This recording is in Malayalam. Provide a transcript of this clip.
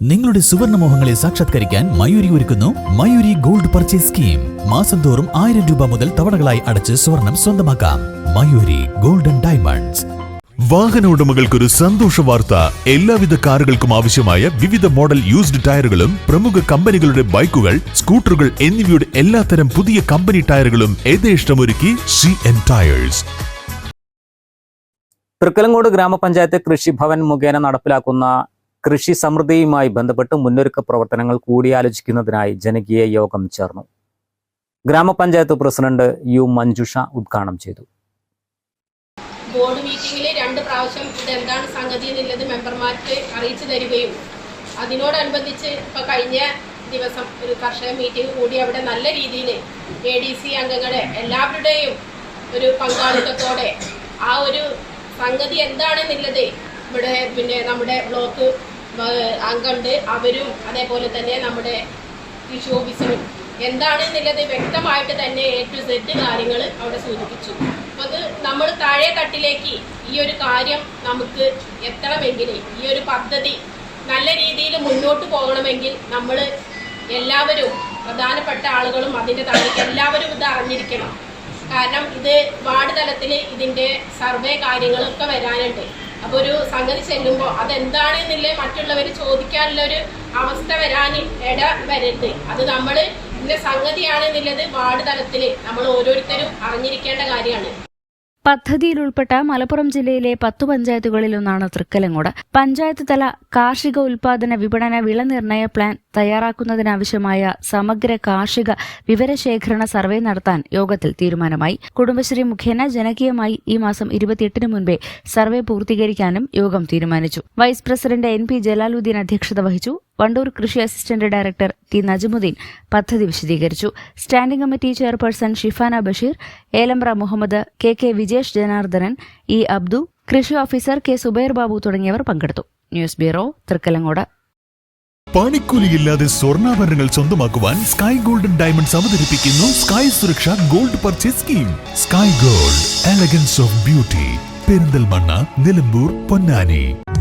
നിങ്ങളുടെ സുവർണ മോഹങ്ങളെ സാക്ഷാത്കരിക്കാൻ മയൂരി ഒരുക്കുന്നു മയൂരി ഗോൾഡ് പർച്ചേസ് സ്കീം. മാസം തോറും ആയിരം രൂപ മുതൽ തവണകളായി അടച്ച് സ്വർണം സ്വന്തമാക്കാം. Mayoori golden diamonds. വാഹന ഉടമകൾക്കൊരു സന്തോഷ വാർത്ത. എല്ലാവിധ കാറുകൾക്കും ആവശ്യമായ വിവിധ മോഡൽ യൂസ്ഡ് ടയറുകളും പ്രമുഖ കമ്പനികളുടെ ബൈക്കുകൾ സ്കൂട്ടറുകൾ എന്നിവയുടെ എല്ലാത്തരം പുതിയ കമ്പനി ടയറുകളും യഥേഷ്ടമൊരുക്കി സി എൻ ടയേഴ്സ് തൃക്കലങ്കോട് ഗ്രാമപഞ്ചായത്ത് കൃഷിഭവൻ മുഖേന നടപ്പിലാക്കുന്ന കൃഷി സമൃദ്ധിയുമായി ബന്ധപ്പെട്ട് മുന്നൊരുക്ക പ്രവർത്തനങ്ങൾ കൂടിയാലോചിക്കുന്നതിനായി ജനകീയ യോഗം ചേർന്നു. ഗ്രാമപഞ്ചായത്ത് പ്രസിഡന്റ് യു മഞ്ജുഷ ഉദ്ഘാടനം ചെയ്തു. ബോർഡ് മീറ്റിംഗിൽ രണ്ട് പ്രാവശ്യം ഇതെന്താണ് സംഗതി എന്നുള്ളത് മെമ്പർമാർക്ക് അറിയിച്ചു തരികയും അതിനോടനുബന്ധിച്ച് ഇപ്പൊ കഴിഞ്ഞ ദിവസം ഒരു കർഷക മീറ്റിംഗ് കൂടി അവിടെ നല്ല രീതിയിൽ എ ഡി സി അംഗങ്ങളെ എല്ലാവരുടെയും ഒരു പങ്കാളിത്തത്തോടെ ആ ഒരു സംഗതി എന്താണെന്നുള്ളത് ഇവിടെ പിന്നെ നമ്മുടെ ബ്ലോക്ക് അംഗമുണ്ട് അവരും അതേപോലെ തന്നെ നമ്മുടെ കൃഷി ഓഫീസറും. എന്താണെന്നുള്ളത് വ്യക്തമായിട്ട് തന്നെ എ ടു സെഡ് കാര്യങ്ങൾ അവിടെ സൂചിപ്പിച്ചു. അപ്പോൾ അത് നമ്മൾ താഴെ തട്ടിലേക്ക് ഈ ഒരു കാര്യം നമുക്ക് എത്തണമെങ്കിൽ ഈ ഒരു പദ്ധതി നല്ല രീതിയിൽ മുന്നോട്ട് പോകണമെങ്കിൽ നമ്മൾ എല്ലാവരും പ്രധാനപ്പെട്ട ആളുകളും അതിന്റെ താഴേക്ക് എല്ലാവരും ഇത് അറിഞ്ഞിരിക്കണം. കാരണം ഇത് വാർഡ് തലത്തിൽ ഇതിന്റെ സർവേ കാര്യങ്ങളൊക്കെ വരാനുണ്ട്. അപ്പോൾ ഒരു സംഗതി ചെല്ലുമ്പോൾ അതെന്താണ് എന്നില്ലേ മറ്റുള്ളവർ ചോദിക്കാനുള്ള ഒരു അവസ്ഥ വരാൻ ഇട വരരുത്. അത് നമ്മൾ ഇന്ന സംഗതിയാണ് എന്നുള്ളത് വാർഡ് തലത്തിൽ നമ്മൾ ഓരോരുത്തരും അറിഞ്ഞിരിക്കേണ്ട കാര്യമാണ്. പദ്ധതിയിൽ ഉൾപ്പെട്ട മലപ്പുറം ജില്ലയിലെ പത്തു പഞ്ചായത്തുകളിലൊന്നാണ് തൃക്കലങ്ങോട്. പഞ്ചായത്ത് തല കാർഷിക ഉൽപാദന വിപണന വിള നിർണയ പ്ലാൻ തയ്യാറാക്കുന്നതിനാവശ്യമായ സമഗ്ര കാർഷിക വിവരശേഖരണ സർവേ നടത്താൻ യോഗത്തിൽ തീരുമാനമായി. കുടുംബശ്രീ മുഖേന ജനകീയമായി ഈ മാസം ഇരുപത്തിയെട്ടിന് മുൻപേ സർവേ പൂർത്തീകരിക്കാനും യോഗം തീരുമാനിച്ചു. Vice president N P Jalaluddin അധ്യക്ഷത വഹിച്ചു. വണ്ടൂർ കൃഷി അസിസ്റ്റന്റ് ഡയറക്ടർ ടി നജമുദ്ദീൻ പദ്ധതി വിശദീകരിച്ചു. Standing committee chairperson Shifana Basheer Elamra Muhammad K K Vijesh Janardhanan E Abdu കൃഷി ഓഫീസർ കെ സുബൈർ ബാബു തുടങ്ങിയവർ പങ്കെടുത്തു. News bureau Thrikkalangode. പണിക്കൂലിയില്ലാതെ സ്വർണാഭരണങ്ങൾ സ്വന്തമാക്കുവാൻ സ്കൈ ഗോൾഡൻ ഡയമണ്ട്സ് അവതരിപ്പിക്കുന്നു സ്കൈ സുരക്ഷ gold purchase scheme. Sky gold elegance of beauty Perinthalmanna Nilambur Ponnani.